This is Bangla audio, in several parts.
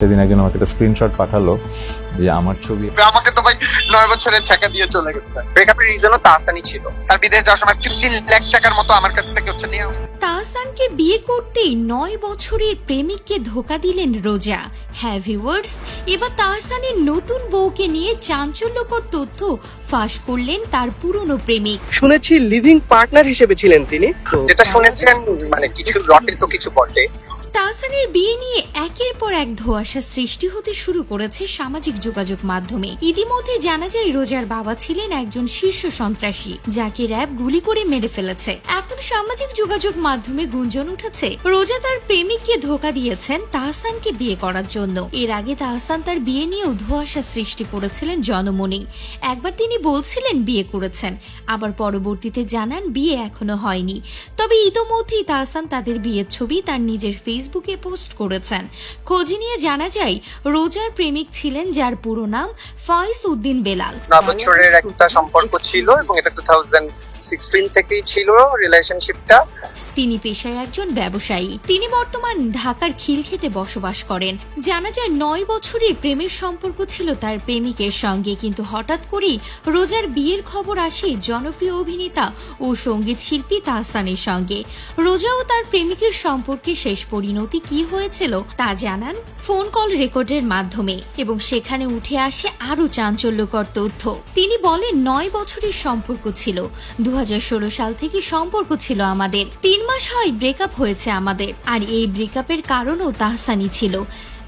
সেদিন একজন আমাকে একটা স্ক্রিনশট পাঠালো যে আমার ছবি আমাকে তো ভাই নয় বছরের টাকা দিয়ে চলে গেছে। ব্রেকআপের রিজনও তাহসানি ছিল। তার বিদেশ যাওয়ার সময় ফিফটিন লাখ টাকার মতো আমার কাছ থেকে হচ্ছে নেওয়া তাহসানকে বিয়ে করতেই নয় বছরের প্রেমিককে ধোকা দিলেন রোজা। হ্যাঁ ভিউয়ার্স এবার তাহসানের নতুন বউকে নিয়ে চাঞ্চল্যকর তথ্য ফাঁস করলেন তার পুরনো প্রেমিক। শুনেছি লিভিং পার্টনার হিসেবে ছিলেন তিনি তো যেটা শুনেছেন মানে কিছু রটের তো কিছু বটে। তাহসানের বিয়ে নিয়ে একের পর এক ধোঁয়াশা সৃষ্টি হতে শুরু করেছে সামাজিক যোগাযোগ মাধ্যমে। ইতিমধ্যে জানা যায়, রোজার বাবা ছিলেন একজন শীর্ষ সন্ত্রাসী, যাকে র্যাব গুলি করে মেরে ফেলেছে। এখন সামাজিক যোগাযোগ মাধ্যমে গুঞ্জন উঠেছে, রোজা তার প্রেমিককে ধোকা দিয়েছেন তাহসানকে বিয়ে করার জন্য। এর আগে তাহসান তার বিয়ে নিয়েও ধোঁয়াশা সৃষ্টি করেছিলেন জনমনে। একবার তিনি বলছিলেন বিয়ে করেছেন, আবার পরবর্তীতে জানান বিয়ে এখনও হয়নি। তবে ইতোমধ্যেই তাহসান তাদের বিয়ের ছবি তার নিজের ফেসবুকে পোস্ট করেছেন। খোঁজ নিয়ে জানা যায়, রোজার প্রেমিক ছিলেন যার পুরো নাম ফয়েজ উদ্দিন বেলাল। বছরের একটা সম্পর্ক ছিল এবং এটা টু থাউজেন্ড সিক্সটিন থেকেই ছিল রিলেশনশিপটা তিনি পেশায় একজন ব্যবসায়ী। তিনি বর্তমান ঢাকার খিলক্ষেতে বসবাস করেন। জানা যায় নয় বছরের প্রেমের সম্পর্ক ছিল তার প্রেমিকের সঙ্গে, কিন্তু হঠাৎ করেই রোজার বিয়ের খবর আসে জনপ্রিয় অভিনেতা ও সংগীত শিল্পী তাহসানের সঙ্গে। রোজা ও তার প্রেমিকের সম্পর্কে শেষ পরিণতি কি হয়েছিল তা জানান ফোন কল রেকর্ডের মাধ্যমে এবং সেখানে উঠে আসে আরও চাঞ্চল্যকর তথ্য। তিনি বলেন, নয় বছরের সম্পর্ক ছিল। দু হাজার ষোলো সাল থেকে সম্পর্ক ছিল আমাদের। তিন মাস হয় ব্রেকআপ হয়েছে আমাদের। আর এই ব্রেকআপের কারণও তাহসানি ছিল।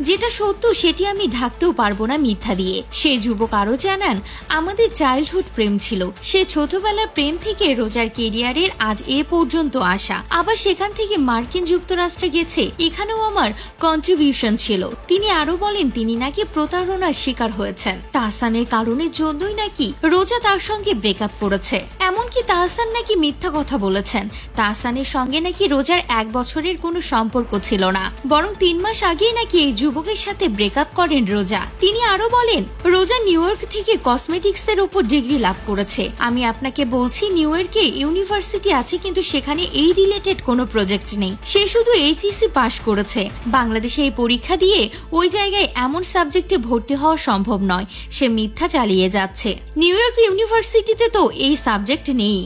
যেটা সত্য, সেটি আমি ঢাকতেও পারব না মিথ্যা দিয়ে। সে যুবক আরও জানান, আমাদের চাইল্ডহুড প্রেম ছিল। সে ছোটবেলার প্রেম থেকে রোজার কেরিয়ারের আজ এ পর্যন্ত আসা আবার সেখান থেকে মার্কিন যুক্তরাষ্ট্রে গেছে। এখানেও আমার কন্ট্রিবিউশন ছিল। তিনি আরও বলেন, তিনি নাকি প্রতারণার শিকার হয়েছেন। তাহসানের কারণের জন্যই নাকি রোজা তার সঙ্গে ব্রেকআপ করেছে। এমনকি তাহসান নাকি মিথ্যা কথা বলেছেন। তাহসানের সঙ্গে নাকি রোজার এক বছরের কোনো সম্পর্ক ছিল না। বরং তিন মাস আগেই নাকি এই যুবকের সাথে ব্রেকআপ করেন রোজা। তিনি আরও বলেন, রোজা নিউ ইয়র্ক থেকে কসমেটিক্স এর উপর ডিগ্রি লাভ করেছে। আমি আপনাকে বলছি, নিউ ইয়র্কে ইউনিভার্সিটি আছে, কিন্তু সেখানে এই রিলেটেড কোনো প্রজেক্ট নেই। সে শুধু এইচইসি পাশ করেছে। বাংলাদেশে এই পরীক্ষা দিয়ে ওই জায়গায় এমন সাবজেক্টে ভর্তি হওয়া সম্ভব নয়। সে মিথ্যা চালিয়ে যাচ্ছে। নিউ ইয়র্ক ইউনিভার্সিটিতে তো এই সাবজেক্ট নেই।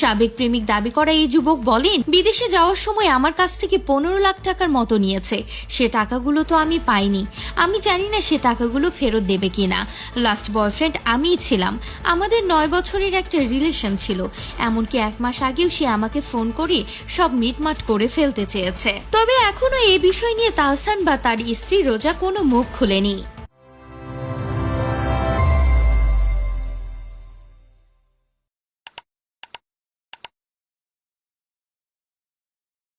সাবেক প্রেমিক দাবি করা এই যুবক বলেন, বিদেশে যাওয়ার সময় আমার কাছ থেকে পনেরো লাখ টাকার মতো নিয়েছে। সে টাকাগুলো তো আমি পাইনি। আমি জানি না সে টাকাগুলো ফেরত দেবে কিনা। লাস্ট বয়ফ্রেন্ড আমিই ছিলাম। আমাদের নয় বছরের একটা রিলেশন ছিল। এমনকি এক মাস আগেও সে আমাকে ফোন করে সব মিটমাট করে ফেলতে চেয়েছে। তবে এখনও এই বিষয় নিয়ে তাহসান বা তার স্ত্রী রোজা কোনো মুখ খুলেনি।